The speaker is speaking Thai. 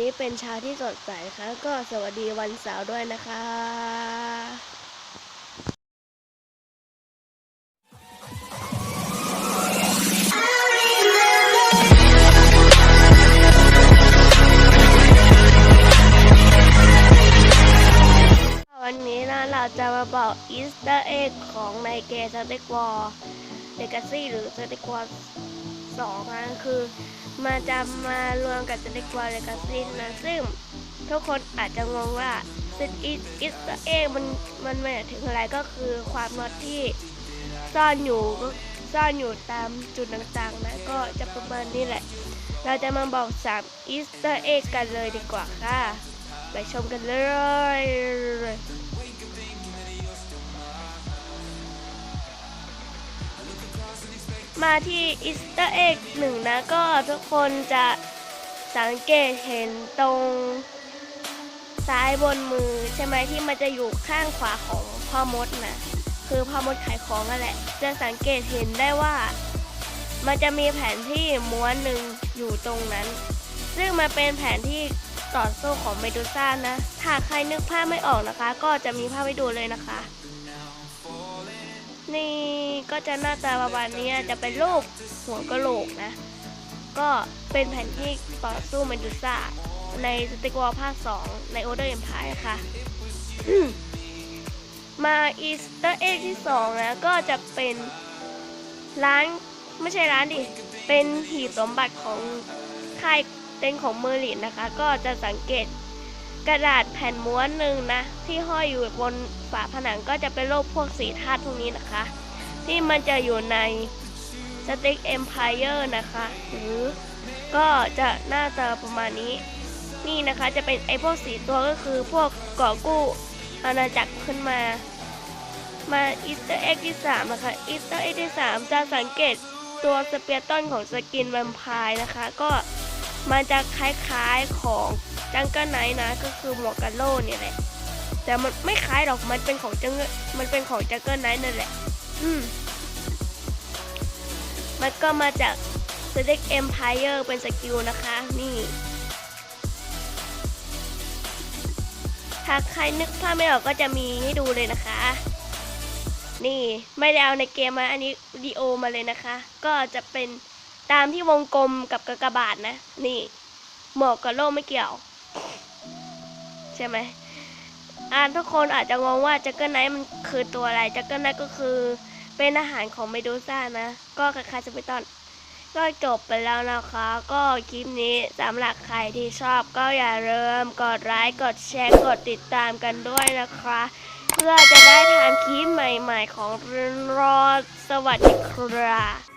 นี้เป็นเช้าที่สดใสค่ะก็สวัสดีวันเสาร์ด้วยนะคะวันนี้นะเราจะมาบอกอีสเตอร์เอ็กของในเกมสเต็กวอลเดกาซี่หรือสเต็กวอลสองนะคือ มาจะมารวมกับสเต็กวอลเดกาซี่นะซึ่งทุกคนอาจจะงงว่าซิตอีสเตอร์เอ็กมันมันหมายถึงอะไรก็คือความนอตที่ซ่อนอยู่ก็ซ่อนอยู่ตามจุดต่างๆนะก็จะประมาณนี้แหละ เราจะมาบอก3อีสเตอร์เอ็กกันเลยดีกว่าค่ะ ไปชมกันเลย มาที่อีสเตอร์เอ็กหนึ่งนะก็ทุกคนจะสังเกตเห็นตรงซ้ายบนมือใช่ไหมที่มันจะอยู่ข้างขวาของพ่อมดนะคือพ่อมดขายของนั่นแหละ จะสังเกตเห็นได้ว่า มันจะมีแผนที่ม้วนหนึ่งอยู่ตรงนั้น ซึ่งมันเป็นแผนที่ต่อสู้ของเมดูซ่านะถ้าใครนึกภาพไม่ออกนะคะ ก็จะมีภาพให้ดูเลยนะคะ นี่ก็จะหน้าตาประมาณนี้จะเป็นรูปหัวกะโหลกนะ ก็เป็นแผนที่ต่อสู้เมดูซ่าในสติกวอลภาค 2 ในโอเดอร์เอ็มพายค่ะ มาอีสเตอร์เอ็กที่ 2 นะก็จะเป็นร้านไม่ใช่ร้านดิ เป็นหีบสมบัติของค่ายเต็นของเมอร์ลินนะคะ ก็จะสังเกต กระดาษแผ่นม้วนหนึ่งนะ ที่ห้อยอยู่บนฝาผนังก็จะเป็นรูปพวกสีธาตุพวกนี้นะคะ ที่มันจะอยู่ในสติ๊กเอ็มพายเออร์นะคะ หรือก็จะหน้าตาประมาณนี้ นี่นะคะจะเป็นไอพวกสีตัวก็คือพวกก่อกู้อาณาจักรขึ้นมา มาอีสเตอร์เอ็กที่3นะคะอีสเตอร์เอ็กที่3จะสังเกตตัวสเปียร์ต้นของสกินแวมไพร์นะคะ ก็ มันจะคล้ายๆของจังเกิลไนท์นะ ก็คือหมวกกันโล่เนี่ยแหละ แต่มันไม่คล้ายหรอกมันเป็นของจังมันเป็นของจังเกิลไนท์นั่นแหละ อืมมันก็มาจาก s t ต็กเอ็มพายเออร์เป็นสกิลนะคะ นี่ถ้าใครนึกภาพไม่ออกก็จะมีให้ดูเลยนะคะ นี่ไม่ได้เอาในเกมมาอันนี้วิดีโอมาเลยนะคะ ก็จะเป็น ตามที่วงกลมกับกากบาทนะ นี่หมวกกับโล่ไม่เกี่ยว ใช่ไหมอ่าทุกคนอาจจะงงว่าจักเกิลไนท์มันคือตัวอะไรจักเกิลไนท์ก็คือเป็นอาหารของเมดูซ่านะ ก็คล้ายๆสปิตอน ก็จบไปแล้วนะคะ ก็คลิปนี้สำหรับใครที่ชอบก็อย่าลืมกดไลค์กดแชร์กดติดตามกันด้วยนะคะ เพื่อจะได้ทำคลิปใหม่ๆของรอนรอดสวัสดีครับ